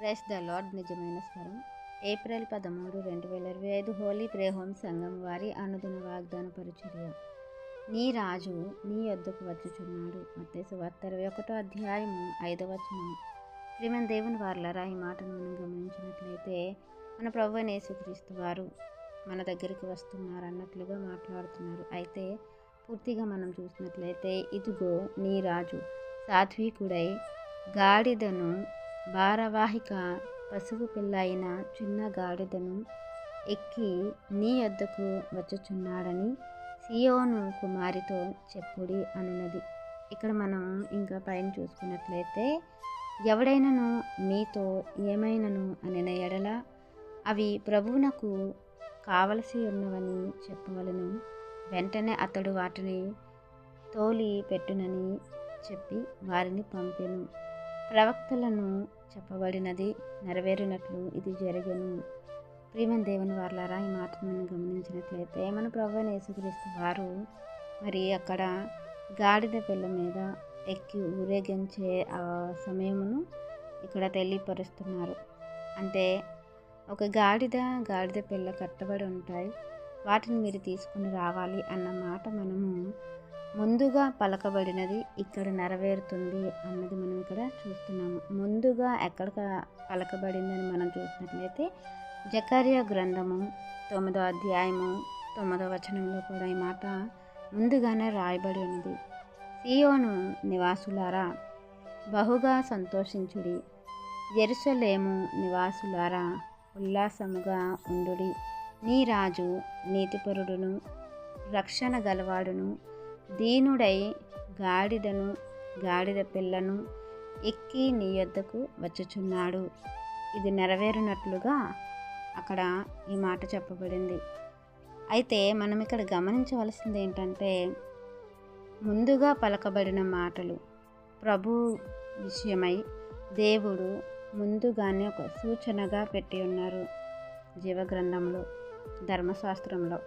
Price the lord నిజమైన స్వరం. April పదమూడు రెండు వేల ఇరవై ఐదు హోలీ ప్రేహోం సంఘం వారి అనుదిన వాగ్దాన పరిచర్య నీ రాజు నీ యొద్దకు వచ్చుచున్నాడు. మత్తేసు వార్త ఇరవై ఒకటో అధ్యాయము ఐదవ వచనం. శ్రీమన్ దేవుని వార్లరా ఈ మాటను మనం గమనించినట్లయితే మన ప్రభు యేసుక్రీస్తు వారు మన దగ్గరికి వస్తున్నారు అన్నట్లుగా మాట్లాడుతున్నారు. అయితే పూర్తిగా మనం చూసినట్లయితే ఇదిగో నీ రాజు సాత్వికుడై గాడిదను భారవాహిక పసుపు పిల్ల అయిన చిన్న గాడిదను ఎక్కి నీ వద్దకు వచ్చుచున్నాడని సియోను కుమారితో చెప్పుడి అనున్నది ఇక్కడ మనం ఇంకా పైన చూసుకున్నట్లయితే ఎవడైనను మీతో ఏమైనను అనిన ఎడల అవి ప్రభువునకు కావలసి ఉన్నవని చెప్పవలను. వెంటనే అతడు వాటిని తోలి పెట్టునని చెప్పి వారిని పంపెను. ప్రవక్తలను చెప్పబడినది నెరవేరినట్లు ఇది జరిగను. ప్రియమన్ దేవుని వార్లారా ఈ మాటను మనం గమనించినట్లయితే మన ప్రభు యేసుక్రీస్తు వారు మరి అక్కడ గాడిద పిల్ల మీద ఎక్కి ఊరేగించే ఆ సమయమును ఇక్కడ తెలియపరుస్తున్నారు. అంటే ఒక గాడిద గాడిద పిల్ల కట్టబడి ఉంటాయి. వాటిని మీరు తీసుకుని రావాలి అన్న మాట మనము ముందుగా పలకబడినది ఇక్కడ నెరవేరుతుంది అన్నది మనం ఇక్కడ చూస్తున్నాము. ముందుగా ఎక్కడ పలకబడిందని మనం చూసినట్లయితే జకర్య గ్రంథము తొమ్మిదో అధ్యాయము తొమ్మిదో వచనంలో కూడా ఈ మాట ముందుగానే రాయబడి ఉన్నది. సియోను నివాసులారా బహుగా సంతోషించుడి. ఎరుసలేము నివాసులారా ఉల్లాసముగా ఉండుడి. నీ రాజు నీతిపరుడును రక్షణ గలవాడును దీనుడై గాడిదను గాడిద పిల్లను ఎక్కి నీ యొద్దకు వచ్చుచున్నాడు. ఇది నెరవేరునట్లుగా అక్కడ ఈ మాట చెప్పబడింది. అయితే మనం ఇక్కడ గమనించవలసింది ఏంటంటే ముందుగా పలకబడిన మాటలు ప్రభు విషయమై దేవుడు ముందుగానే ఒక సూచనగా పెట్టి ఉన్నారు జీవగ్రంథంలో. ధర్మశాస్త్రంలో.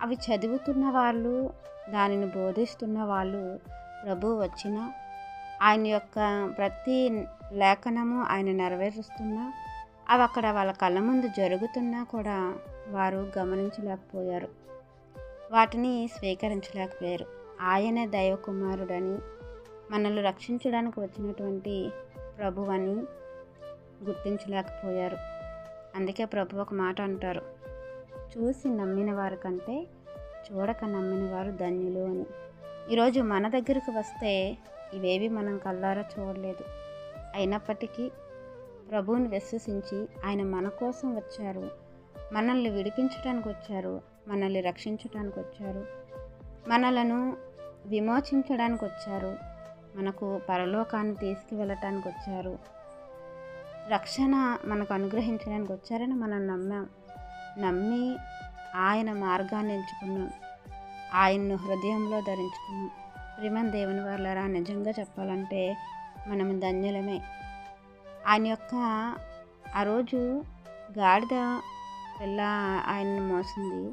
అవి చదువుతున్న వాళ్ళు దానిని బోధిస్తున్న వాళ్ళు ప్రభు వచ్చిన ఆయన యొక్క ప్రతి లేఖనము ఆయన నెరవేరుస్తున్నా అవి అక్కడ వాళ్ళ కళ్ళ ముందు జరుగుతున్నా కూడా వారు గమనించలేకపోయారు. వాటిని స్వీకరించలేకపోయారు. ఆయనే దైవకుమారుడని మనల్ని రక్షించడానికి వచ్చినటువంటి ప్రభువని గుర్తించలేకపోయారు. అందుకే ప్రభు ఒక మాట అంటారు. చూసి నమ్మిన వారు కంటే చూడక నమ్మిన వారు ధన్యులు అని. ఈరోజు మన దగ్గరకు వస్తే ఇవేవి మనం కల్లారా చూడలేదు. అయినప్పటికీ ప్రభువుని విశ్వసించి ఆయన మన కోసం వచ్చారు. మనల్ని విడిపించడానికి వచ్చారు. మనల్ని రక్షించడానికి వచ్చారు. మనలను విమోచించడానికి వచ్చారు. మనకు పరలోకాన్ని తీసుకువెళ్ళటానికి వచ్చారు. రక్షణ మనకు అనుగ్రహించడానికి వచ్చారని మనం నమ్మాం. నమ్మి ఆయన మార్గాన్ని ఎంచుకున్నాం. ఆయన్ను హృదయంలో ధరించుకున్నాం. ప్రిమన్ దేవుని వాళ్ళరా నిజంగా చెప్పాలంటే మనం ధన్యులమే. ఆయన యొక్క ఆ రోజు గాడిద పిల్ల ఆయన్ని మోసింది.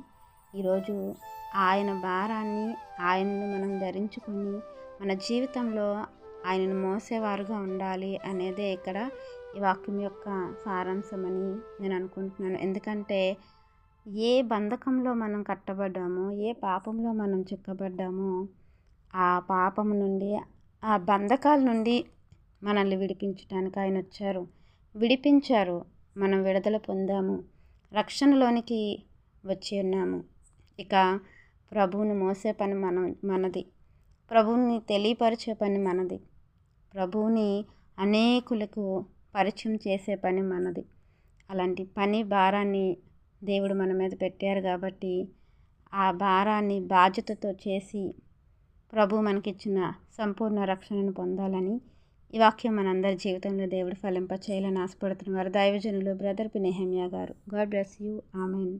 ఈరోజు ఆయన భారాన్ని ఆయన్ను మనం ధరించుకొని మన జీవితంలో ఆయనను మోసేవారుగా ఉండాలి అనేదే ఇక్కడ ఈ వాక్యం యొక్క సారాంశమని నేను అనుకుంటున్నాను. ఎందుకంటే ఏ బంధకంలో మనం కట్టబడ్డామో ఏ పాపంలో మనం చిక్కబడ్డామో ఆ పాపం నుండి ఆ బంధకాల నుండి మనల్ని విడిపించడానికి ఆయన వచ్చారు. విడిపించారు. మనం విడుదల పొందాము. రక్షణలోనికి వచ్చి ఉన్నాము. ఇక ప్రభువుని మోసే పని మనం మనది. ప్రభువుని తెలియపరిచే పని మనది. ప్రభువుని అనేకులకు పరిచయం చేసే పని మనది. అలాంటి పని భారాన్ని దేవుడు మన మీద పెట్టారు కాబట్టి ఆ భారాన్ని బాధ్యతతో చేసి ప్రభు మనకిచ్చిన సంపూర్ణ రక్షణను పొందాలని ఈ వాక్యం మనందరి జీవితంలో దేవుడు ఫలింప చేయాలని ఆశపడుతున్నారు దైవజనులు బ్రదర్ పి గారు. God bless you. Amen.